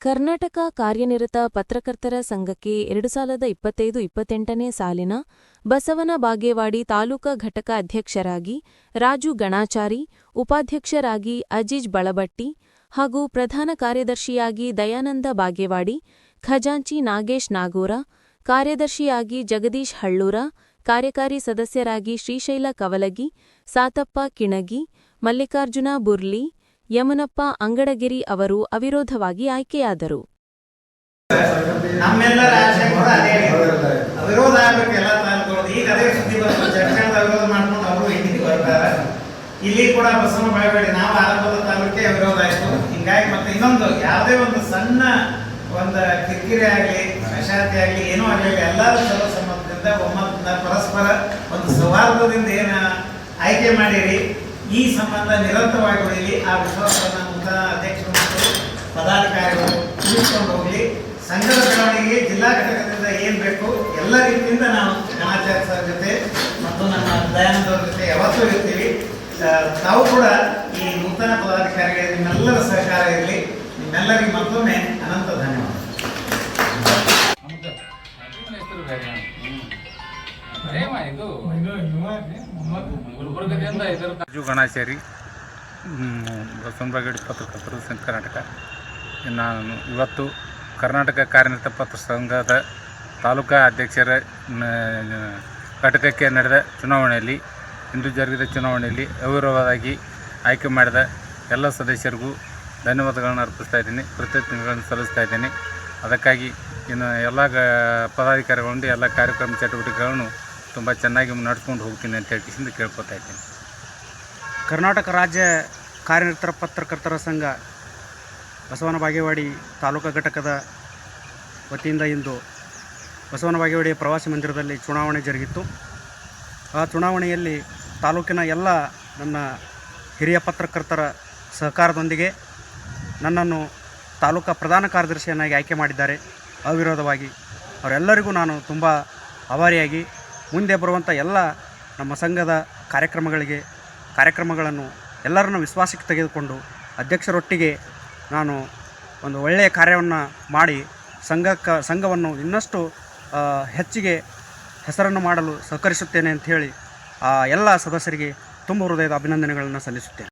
ಕರ್ನಾಟಕ ಕಾರ್ಯನಿರತ ಪತ್ರಕರ್ತರ ಸಂಘಕ್ಕೆ ಎರಡು ಸಾವಿರದ ಇಪ್ಪತ್ತೈದು ಇಪ್ಪತ್ತೆಂಟನೇ ಸಾಲಿನ ಬಸವನ ಬಾಗೇವಾಡಿ ತಾಲೂಕಾ ಘಟಕ ಅಧ್ಯಕ್ಷರಾಗಿ ರಾಜು ಗಣಾಚಾರಿ, ಉಪಾಧ್ಯಕ್ಷರಾಗಿ ಅಜೀಜ್ ಬಳಬಟ್ಟಿ ಹಾಗೂ ಪ್ರಧಾನ ಕಾರ್ಯದರ್ಶಿಯಾಗಿ ದಯಾನಂದ ಬಾಗೇವಾಡಿ, ಖಜಾಂಚಿ ನಾಗೇಶ್ ನಾಗೂರ, ಕಾರ್ಯದರ್ಶಿಯಾಗಿ ಜಗದೀಶ್ ಹಳ್ಳೂರ, ಕಾರ್ಯಕಾರಿ ಸದಸ್ಯರಾಗಿ ಶ್ರೀಶೈಲ ಕವಲಗಿ, ಸಾತಪ್ಪ ಕಿಣಗಿ, ಮಲ್ಲಿಕಾರ್ಜುನ ಬುರ್ಲಿ ಯಮನಪ್ಪ ಅಂಗಡಗಿರಿ ಅವರು ಅವಿರೋಧವಾಗಿ ಆಯ್ಕೆಯಾದರು. ಇಲ್ಲಿ ಕೂಡ ಬಸವನ ಬಾಯಬೇಡಿ ನಾವು ಆರಂಭದ ತಾಲೂಕೆ ವಿರೋಧ ಆಯಿತು. ಹಿಂಗಾಗಿ ಮತ್ತೆ ಇನ್ನೊಂದು ಯಾವುದೇ ಒಂದು ಸಣ್ಣ ಒಂದು ಕಿರಿಕಿರಿ ಆಗಲಿ ಅಶಾಂತಿ ಆಗಲಿ, ಏನೂ ಆಗಲಿ ಎಲ್ಲರೂ ಸರ್ವಸಮ್ಮತದಿಂದ ಒಮ್ಮತದಿಂದ ಪರಸ್ಪರ ಒಂದು ಸೌಹಾರ್ದದಿಂದ ಏನು ಆಯ್ಕೆ ಮಾಡಿರಿ. ಈ ಸಂಬಂಧ ನಿರಂತರವಾಗಿ ಉಳಿಲಿ ಆ ವಿಶ್ವಾಸವನ್ನು ನೂತನ ಅಧ್ಯಕ್ಷರು ಮತ್ತು ಪದಾಧಿಕಾರಿಗಳು ಉಳಿಸ್ಕೊಂಡು ಹೋಗಲಿ. ಸಂಘದ ಬೆಳವಣಿಗೆಗೆ ಜಿಲ್ಲಾ ಘಟಕದಿಂದ ಏನು ಬೇಕು, ಎಲ್ಲ ರೀತಿಯಿಂದ ನಾವು ಗಣಾಚಾರ್ಯ ಸರ್ ಜೊತೆ ಮತ್ತು ನಮ್ಮ ದಯಾನಂದವ್ರ ಜೊತೆ ಯಾವತ್ತೂ ಇರ್ತೀವಿ. ತಾವು ಕೂಡ ಈ ನೂತನ ಪದಾಧಿಕಾರಿಗಳಿಗೆ ನಿಮ್ಮೆಲ್ಲರ ಸಹಕಾರ ಇರಲಿ. ನಿಮ್ಮೆಲ್ಲರಿಗೆ ಮತ್ತೊಮ್ಮೆ ಅನಂತ ರಾಜು ಗಣಾಚಾರಿ ಬಸವನಬಾಗೇಡಿ ಪತ್ರಕರ್ತರು ಸಂಘ ಕರ್ನಾಟಕ. ನಾನು ಇವತ್ತು ಕರ್ನಾಟಕ ಕಾರ್ಯನಿರತ ಪತ್ರ ಸಂಘದ ತಾಲೂಕಾ ಅಧ್ಯಕ್ಷರ ಘಟಕಕ್ಕೆ ನಡೆದ ಚುನಾವಣೆಯಲ್ಲಿ ಇಂದು ಜರುಗಿದ ಚುನಾವಣೆಯಲ್ಲಿ ಅವಿರೋಧವಾಗಿ ಆಯ್ಕೆ ಮಾಡಿದ ಎಲ್ಲ ಸದಸ್ಯರಿಗೂ ಧನ್ಯವಾದಗಳನ್ನು ಅರ್ಪಿಸ್ತಾ ಇದ್ದೀನಿ ಕೃತಜ್ಞತೆಗಳನ್ನು ಸಲ್ಲಿಸ್ತಾ ಇದ್ದೀನಿ. ಅದಕ್ಕಾಗಿ ಇನ್ನು ಎಲ್ಲ ಗ ಪದಾಧಿಕಾರಿಗಳಿಂದ ಎಲ್ಲ ಕಾರ್ಯಕ್ರಮ ಚಟುವಟಿಕೆಗಳನ್ನು ತುಂಬ ಚೆನ್ನಾಗಿ ನಡ್ಸ್ಕೊಂಡು ಹೋಗ್ತೀನಿ ಅಂತ ಹೇಳಿ ಕೇಳ್ಕೊತಾ ಇದ್ದೀನಿ. ಕರ್ನಾಟಕ ರಾಜ್ಯ ಕಾರ್ಯನಿರತರ ಪತ್ರಕರ್ತರ ಸಂಘ ಬಸವನ ಬಾಗೇವಾಡಿ ತಾಲೂಕಾ ಘಟಕದ ವತಿಯಿಂದ ಇಂದು ಬಸವನ ಬಾಗೇವಾಡಿಯ ಪ್ರವಾಸಿ ಮಂದಿರದಲ್ಲಿ ಚುನಾವಣೆ ಜರುಗಿತ್ತು. ಆ ಚುನಾವಣೆಯಲ್ಲಿ ತಾಲೂಕಿನ ಎಲ್ಲ ನನ್ನ ಹಿರಿಯ ಪತ್ರಕರ್ತರ ಸಹಕಾರದೊಂದಿಗೆ ನನ್ನನ್ನು ತಾಲೂಕಾ ಪ್ರಧಾನ ಕಾರ್ಯದರ್ಶಿಯನ್ನಾಗಿ ಆಯ್ಕೆ ಮಾಡಿದ್ದಾರೆ. ಅವಿರೋಧವಾಗಿ ಅವರೆಲ್ಲರಿಗೂ ನಾನು ತುಂಬ ಆಭಾರಿಯಾಗಿ ಮುಂದೆ ಬರುವಂಥ ಎಲ್ಲ ನಮ್ಮ ಸಂಘದ ಕಾರ್ಯಕ್ರಮಗಳಿಗೆ, ಕಾರ್ಯಕ್ರಮಗಳನ್ನು ಎಲ್ಲರನ್ನು ವಿಶ್ವಾಸಕ್ಕೆ ತೆಗೆದುಕೊಂಡು ಅಧ್ಯಕ್ಷರೊಟ್ಟಿಗೆ ನಾನು ಒಂದು ಒಳ್ಳೆಯ ಕಾರ್ಯವನ್ನು ಮಾಡಿ ಸಂಘಕ್ಕೆ, ಸಂಘವನ್ನು ಇನ್ನಷ್ಟು ಹೆಚ್ಚಿಗೆ ಹೆಸರನ್ನು ಮಾಡಲು ಸಹಕರಿಸುತ್ತೇನೆ ಅಂಥೇಳಿ ಆ ಎಲ್ಲ ಸದಸ್ಯರಿಗೆ ತುಂಬ ಹೃದಯದ ಅಭಿನಂದನೆಗಳನ್ನು ಸಲ್ಲಿಸುತ್ತೇನೆ.